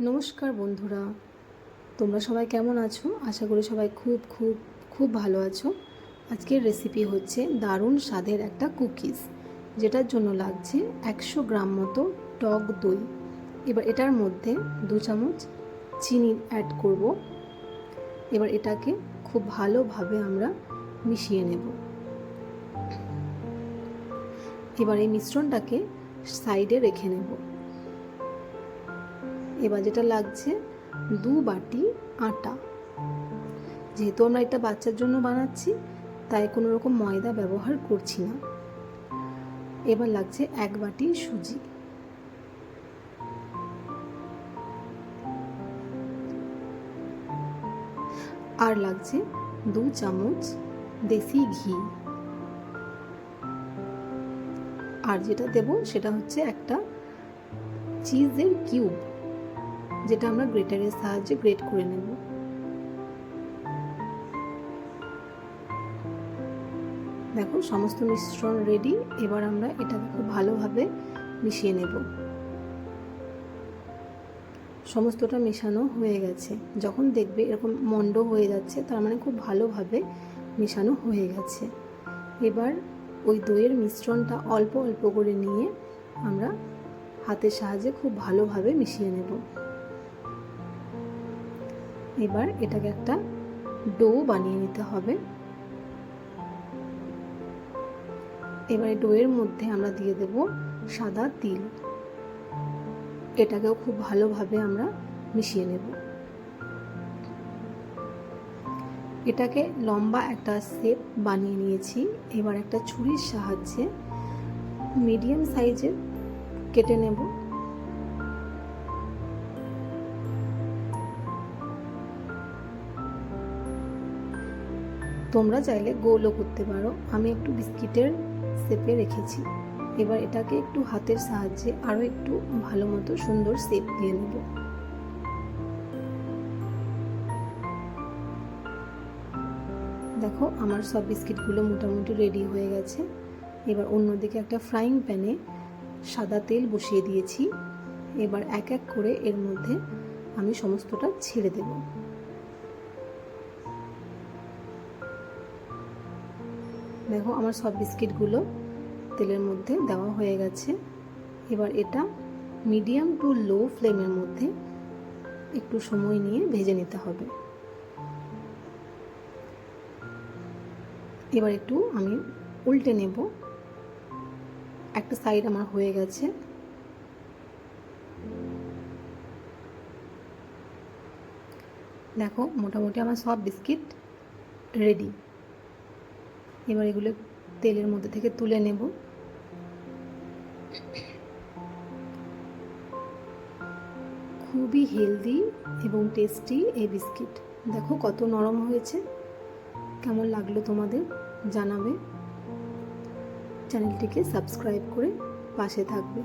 নমস্কার বন্ধুরা। তোমরা সবাই কেমন আছো? আশা করি সবাই খুব খুব খুব ভালো আছো। আজকের রেসিপি হচ্ছে দারুণ স্বাদের একটা কুকিজ যেটার জন্য লাগছে একশো গ্রাম মতো টক দই। এবার এটার মধ্যে দু চামচ চিনি অ্যাড করব। এবার এটাকে খুব ভালোভাবে আমরা মিশিয়ে নেব। এবার এই মিশ্রণটাকে সাইডে রেখে নেব। এবার যেটা লাগছে, দু বাটি আটা। যেহেতু আমরা এটা বাচ্চার জন্য বানাচ্ছি, তাই কোনো রকম ময়দা ব্যবহার করছি না। এবার লাগছে এক বাটি সুজি। আর লাগছে দু চামচ দেশি ঘি। আর যেটা দেব সেটা হচ্ছে একটা চিজের কিউব। যেটা আমরা গ্রেটারের সাহায্যে গ্রেট করে নেব। দেখো, সমস্ত মিশ্রণ রেডি এবার আমরা এটাকে খুব ভালোভাবে মিশিয়ে নেব। সমস্তটা মেশানো হয়ে গেছে। যখন দেখবে এরকম মন্ড হয়ে যাচ্ছে, তার মানে খুব ভালোভাবে মেশানো হয়ে গেছে। এবার ওই দইয়ের মিশ্রণটা অল্প অল্প করে নিয়ে আমরা হাতের সাহায্যে খুব ভালোভাবে মিশিয়ে নেব। এবার এটাকে একটা ডো বানিয়ে নিতে হবে। এবারে ডোয়ের মধ্যে আমরা দিয়ে দেব সাদা তিল। এটাকেও খুব ভালোভাবে আমরা মিশিয়ে নেব। এটাকে লম্বা একটা শেপ বানিয়ে নিয়েছি। এবার একটা ছুরির সাহায্যে মিডিয়াম সাইজের কেটে নেব। তোমরা চাইলে গোলও করতে পারো। আমি একটু বিস্কিটের শেপে রেখেছি। এবার এটাকে একটু হাতের সাহায্যে আরও একটু ভালো মতো সুন্দর শেপ দিয়ে নেব। দেখো, আমার সব বিস্কিটগুলো মোটামুটি রেডি হয়ে গেছে। এবার অন্যদিকে একটা ফ্রাইং প্যানে সাদা তেল বসিয়ে দিয়েছি। এবার এক এক করে এর মধ্যে আমি সমস্তটা ছেড়ে দেব। দেখো আমার সব বিস্কিটগুলো তেলের মধ্যে দেওয়া হয়ে গেছে। এবার এটা মিডিয়াম টু লো ফ্লেমের মধ্যে একটু সময় নিয়ে ভেজে নিতে হবে। এবার একটু আমি উল্টে নেব। একটা সাইড আমার হয়ে গেছে। দেখো মোটামুটি আমার সব বিস্কিট রেডি। এবার এগুলো তেলের মধ্যে থেকে তুলে নেব। খুবই হেলদি এবং টেস্টি এই বিস্কিট। দেখো কত নরম হয়েছে। কেমন লাগল তোমাদের জানাবে। চ্যানেলটিকে সাবস্ক্রাইব করে পাশে থাকবে।